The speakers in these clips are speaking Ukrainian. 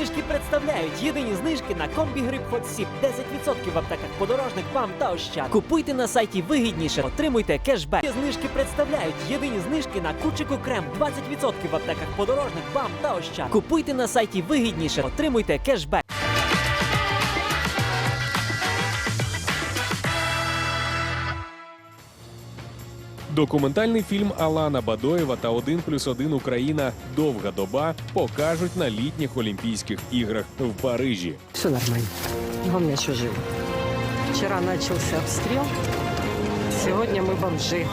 знижки представляють єдині знижки на комбі гриб Hot Sip. 10% в аптеках подорожник вам та ощад. Купуйте на сайті вигідніше, отримуйте кешбек. Знижки представляють єдині знижки на кучику крем. 20% в аптеках подорожник вам та ощад. Купуйте на сайті вигідніше, отримуйте кешбек. Документальний фільм Алана Бадоєва та 1 плюс 1 Україна Довга доба покажуть на літніх Олімпійських іграх в Парижі. Все нормально. Головне, що жив. Вчора почався обстріл. Сьогодні ми бомжи.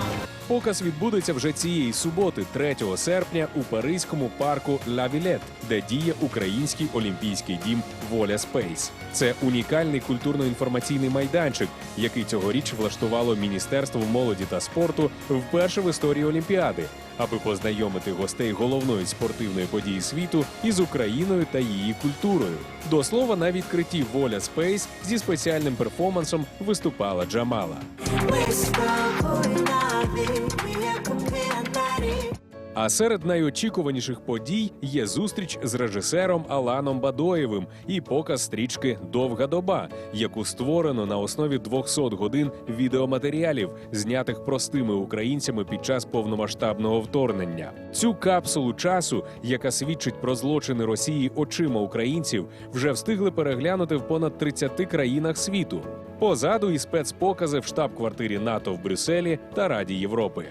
Показ відбудеться вже цієї суботи, 3 серпня, у паризькому парку Ла Вілет, де діє український олімпійський дім Воля Спейс. Це унікальний культурно-інформаційний майданчик, який цьогоріч влаштувало Міністерство молоді та спорту вперше в історії Олімпіади, аби познайомити гостей головної спортивної події світу із Україною та її культурою. До слова, на відкритті Воля Спейс зі спеціальним перформансом виступала Джамала. А серед найочікуваніших подій є зустріч з режисером Аланом Бадоєвим і показ стрічки Довга доба, яку створено на основі 200 годин відеоматеріалів, знятих простими українцями під час повномасштабного вторгнення. Цю капсулу часу, яка свідчить про злочини Росії очима українців, вже встигли переглянути в понад 30 країнах світу. Позаду і спецпокази в штаб-квартирі НАТО в Брюсселі та Раді Європи.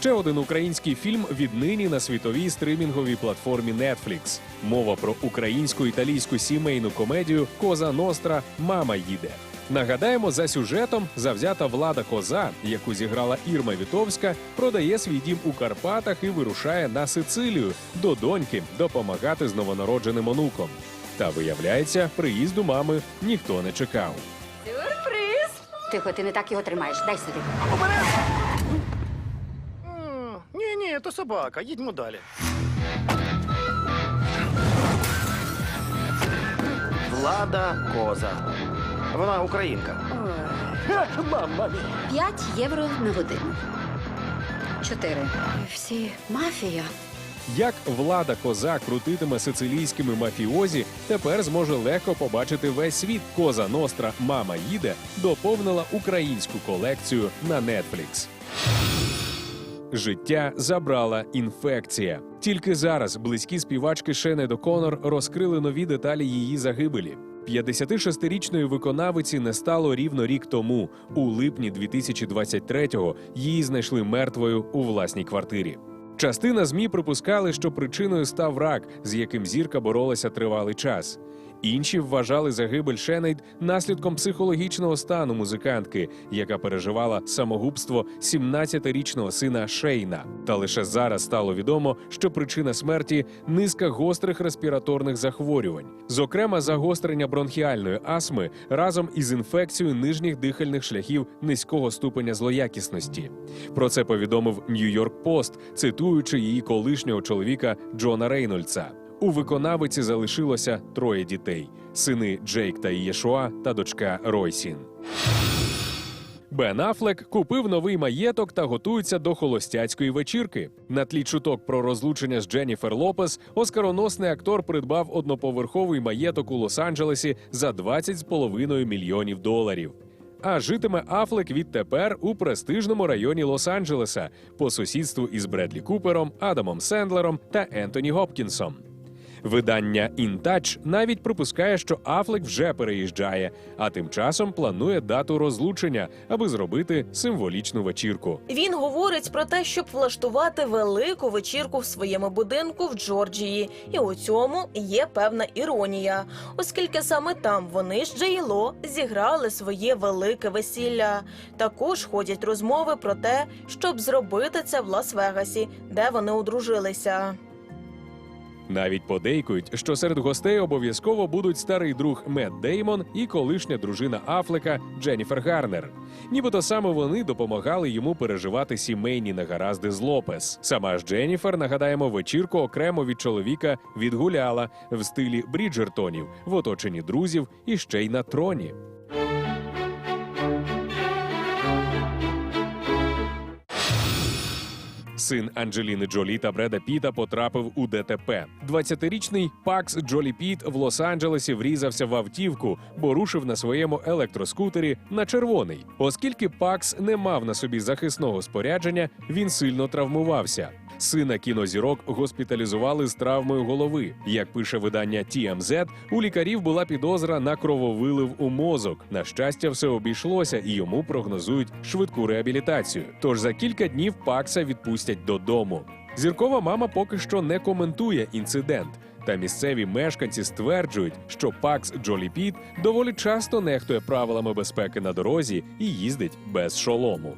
Ще один український фільм віднині на світовій стримінговій платформі Netflix. Мова про українську італійську сімейну комедію Коза Ностра Мама їде. Нагадаємо, за сюжетом завзята влада коза, яку зіграла Ірма Вітовська, продає свій дім у Карпатах і вирушає на Сицилію до доньки допомагати з новонародженим онуком. Та виявляється, приїзду мами ніхто не чекав. Сюрприз! Тихо, ти не так його тримаєш. Дай сюди. То собака, їдьмо далі. Влада Коза. Вона українка. П'ять євро на годину. Чотири. Всі мафія. Як влада коза крутитиме сицилійськими мафіозі, тепер зможе легко побачити весь світ. Коза Ностра Мама їде доповнила українську колекцію на Netflix. Життя забрала інфекція. Тільки зараз близькі співачки Шенедо Конор розкрили нові деталі її загибелі. 56-річної виконавиці не стало рівно рік тому. У липні 2023-го її знайшли мертвою у власній квартирі. Частина змі припускали, що причиною став рак, з яким зірка боролася тривалий час. Інші вважали загибель Шенейд наслідком психологічного стану музикантки, яка переживала самогубство 17-річного сина Шейна. Та лише зараз стало відомо, що причина смерті низка гострих респіраторних захворювань, зокрема загострення бронхіальної астми разом із інфекцією нижніх дихальних шляхів низького ступеня злоякісності. Про це повідомив Нью-Йорк Пост, цитуючи її колишнього чоловіка Джона Рейнольдса. У виконавиці залишилося троє дітей: сини Джейк та Ієшуа та дочка Ройсін. Бен Афлек купив новий маєток та готується до холостяцької вечірки. На тлі чуток про розлучення з Дженніфер Лопес оскароносний актор придбав одноповерховий маєток у Лос-Анджелесі за 20,5 мільйонів доларів. А житиме Афлек відтепер у престижному районі Лос-Анджелеса по сусідству із Бредлі Купером, Адамом Сендлером та Ентоні Гопкінсом. Видання InTouch навіть припускає, що Афлек вже переїжджає, а тим часом планує дату розлучення, аби зробити символічну вечірку. Він говорить про те, щоб влаштувати велику вечірку в своєму будинку в Джорджії, і у цьому є певна іронія, оскільки саме там вони з Джейло зіграли своє велике весілля. Також ходять розмови про те, щоб зробити це в Лас-Вегасі, де вони одружилися. Навіть подейкують, що серед гостей обов'язково будуть старий друг Мет Деймон і колишня дружина Афлека Дженніфер Гарнер. Нібито саме вони допомагали йому переживати сімейні негаразди з Лопес. Сама ж Дженніфер, нагадаємо, вечірку окремо від чоловіка відгуляла в стилі Бріджертонів в оточенні друзів і ще й на троні. Син Анджеліни Джолі та Бреда Піта потрапив у ДТП. 20-річний Пакс Джолі Піт в Лос-Анджелесі врізався в автівку, бо рушив на своєму електроскутері на червоний. Оскільки Пакс не мав на собі захисного спорядження, він сильно травмувався. Сина кінозірок госпіталізували з травмою голови. Як пише видання TMZ, у лікарів була підозра на крововилив у мозок. На щастя, все обійшлося і йому прогнозують швидку реабілітацію. Тож за кілька днів Пакса відпустять додому. Зіркова мама поки що не коментує інцидент. Та місцеві мешканці стверджують, що Пакс Джолі Піт доволі часто нехтує правилами безпеки на дорозі і їздить без шолому.